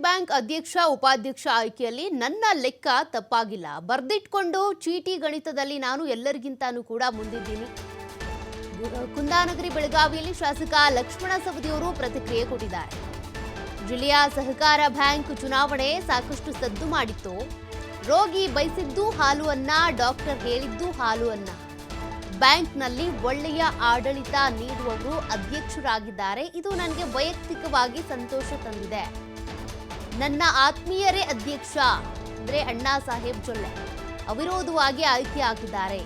Bank ಅಧ್ಯಕ್ಷ, ಉಪಾಧ್ಯಕ್ಷ ಆಯ್ಕೆಯಲ್ಲಿ ನನ್ನ ಲೆಕ್ಕ ತಪ್ಪಾಗಿಲ್ಲ. ಬರ್ದಿಟ್ಕೊಂಡು ಚೀಟಿ ಗಣಿತದಲ್ಲಿ ನಾನು ಎಲ್ಲರಿಗಿಂತಾನೂ ಕೂಡ ಮುಂದಿದ್ದೀನಿ. ಕುಂದಾನಗರಿ ಬೆಳಗಾವಿಯಲ್ಲಿ ಶಾಸಕ ಲಕ್ಷ್ಮಣ ಸವದಿಯವರು ಪ್ರತಿಕ್ರಿಯೆ ಕೊಟ್ಟಿದ್ದಾರೆ. ಜಿಲ್ಲೆಯ ಸಹಕಾರ ಬ್ಯಾಂಕ್ ಚುನಾವಣೆ ಸಾಕಷ್ಟು ಸದ್ದು ಮಾಡಿತ್ತು. ರೋಗಿ ಬಯಸಿದ್ದು ಹಾಲು ಅನ್ನ, ಡಾಕ್ಟರ್ ಹೇಳಿದ್ದು ಹಾಲು ಅನ್ನ. ಬ್ಯಾಂಕ್ನಲ್ಲಿ ಒಳ್ಳೆಯ ಆಡಳಿತ ನೀಡುವವರು ಅಧ್ಯಕ್ಷರಾಗಿದ್ದಾರೆ. ಇದು ನನಗೆ ವೈಯಕ್ತಿಕವಾಗಿ ಸಂತೋಷ ತಂದಿದೆ. ನನ್ನ ಆತ್ಮೀಯರೇ ಅಧ್ಯಕ್ಷ ಅಂದ್ರೆ ಅಣ್ಣಾ ಸಾಹೇಬ್ ಜೊಲ್ಲೆ. ಅವಿರೋಧವಾಗಿ ಆಯ್ಕೆ ಆಗಿದ್ದಾರೆ.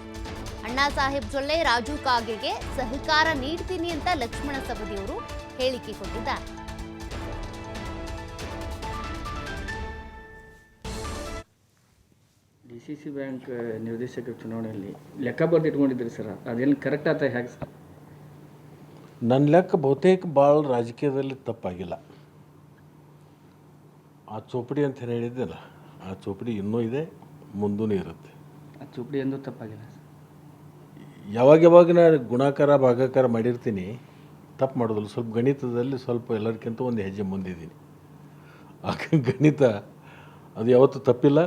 ಅಣ್ಣಾ ಸಾಹೇಬ್ ಜೊಲ್ಲೆ ರಾಜು ಕಾಗೆಗೆ ಸಹಕಾರ ನೀಡ್ತೀನಿ ಅಂತ ಲಕ್ಷ್ಮಣ ಸವದಿಯವರು ಹೇಳಿಕೆ ಕೊಟ್ಟಿದ್ದಾರೆ. ಡಿ ಸಿ ಸಿ ಬ್ಯಾಂಕ್ ನಿರ್ದೇಶಕ ಚುನಾವಣೆಯಲ್ಲಿ ಲೆಕ್ಕ ಬರೆದು ಇಟ್ಕೊಂಡಿದ್ರಿ ಸರ್. ಅದೇನು ಕರೆಕ್ಟ್ ಆತ ಹೇಗೆ ಸರ್? ನನ್ನ ಲೆಕ್ಕ ಬಹುತೇಕ ಭಾಳ ರಾಜಕೀಯದಲ್ಲಿ ತಪ್ಪಾಗಿಲ್ಲ. ಆ ಚೋಪಡಿ ಅಂತ ಹೇಳಿದ್ದಲ್ಲ ಹೇಳಿದ್ದೆಲ್ಲ ಆ ಚೋಪಡಿ ಇನ್ನೂ ಇದೆ ಮುಂದೂ ಇರುತ್ತೆ. ಆ ಚೌಪಡಿ ಎಂದೂ ತಪ್ಪಾಗಿಲ್ಲ ಸರ್. ಯಾವಾಗ ಯಾವಾಗ ನಾನು ಗುಣಾಕಾರ ಭಾಗಾಕಾರ ಮಾಡಿರ್ತೀನಿ ತಪ್ಪು ಮಾಡೋದಿಲ್ಲ. ಸ್ವಲ್ಪ ಗಣಿತದಲ್ಲಿ ಸ್ವಲ್ಪ ಎಲ್ಲರಿಗಿಂತ ಒಂದು ಹೆಜ್ಜೆ ಮುಂದಿದ್ದೀನಿ. ಆ ಗಣಿತ ಅದು ಯಾವತ್ತೂ ತಪ್ಪಿಲ್ಲ.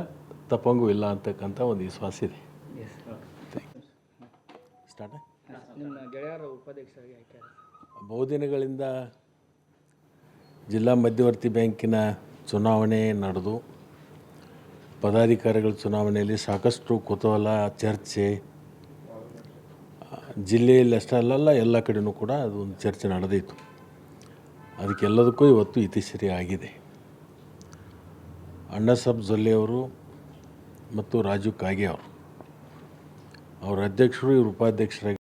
ತಪ್ಪಂಗೂ ಇಲ್ಲ ಅಂತಕ್ಕಂಥ ಒಂದು ವಿಶ್ವಾಸ ಇದೆ. ಸ್ಟಾರ್ಟ್ ಗೆಳೆಯರ ಉಪಾಧ್ಯಕ್ಷರಾಗಿ ಬಹುದಿನಗಳಿಂದ ಜಿಲ್ಲಾ ಮಧ್ಯವರ್ತಿ ಬ್ಯಾಂಕಿನ ಚುನಾವಣೆ ನಡೆದು ಪದಾಧಿಕಾರಿಗಳ ಚುನಾವಣೆಯಲ್ಲಿ ಸಾಕಷ್ಟು ಕುತೂಹಲ ಚರ್ಚೆ ಜಿಲ್ಲೆಯಲ್ಲಿ ಅಷ್ಟೇ ಅಲ್ಲಲ್ಲ ಎಲ್ಲ ಕಡೆನೂ ಕೂಡ ಅದು ಒಂದು ಚರ್ಚೆ ನಡೆದಿತ್ತು ಅದಕ್ಕೆಲ್ಲದಕ್ಕೂ ಇವತ್ತು ಇತಿಶ್ರೀ ಆಗಿದೆ. ಅಣ್ಣಸಬ್ ಜೊಲ್ಲೆಯವರು ಮತ್ತು ರಾಜು ಕಾಗೆ ಅವರು ಅವ್ರ ಅಧ್ಯಕ್ಷರು ಇವ್ರ ಉಪಾಧ್ಯಕ್ಷರಾಗಿ